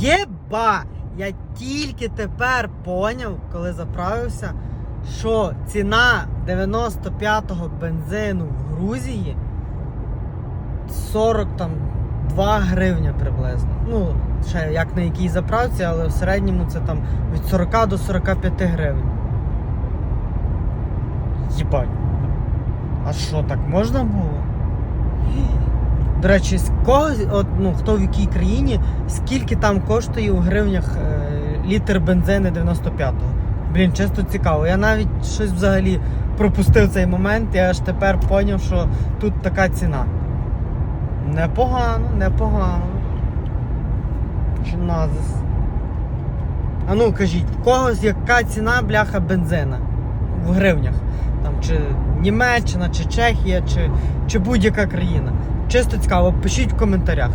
Єба! Я тільки тепер поняв, коли заправився, що ціна 95-го бензину в Грузії 40 там 2 гривня приблизно. Ну, ще як на якій заправці, але в середньому це там від 40 до 45 гривень. Єбать. А що, так можна було? До речі, з кого, от, ну, хто в якій країні, скільки там коштує у гривнях е, літр бензину 95-го? Блін, чисто цікаво. Я навіть щось взагалі пропустив цей момент, я аж тепер поняв, що тут така ціна. Непогано, непогано. Назис. А ну кажіть, в когось яка ціна бляха бензина в гривнях? Там, чи Німеччина, чи Чехія, чи, чи будь-яка країна. Чисто цікаво, пишіть в коментарях.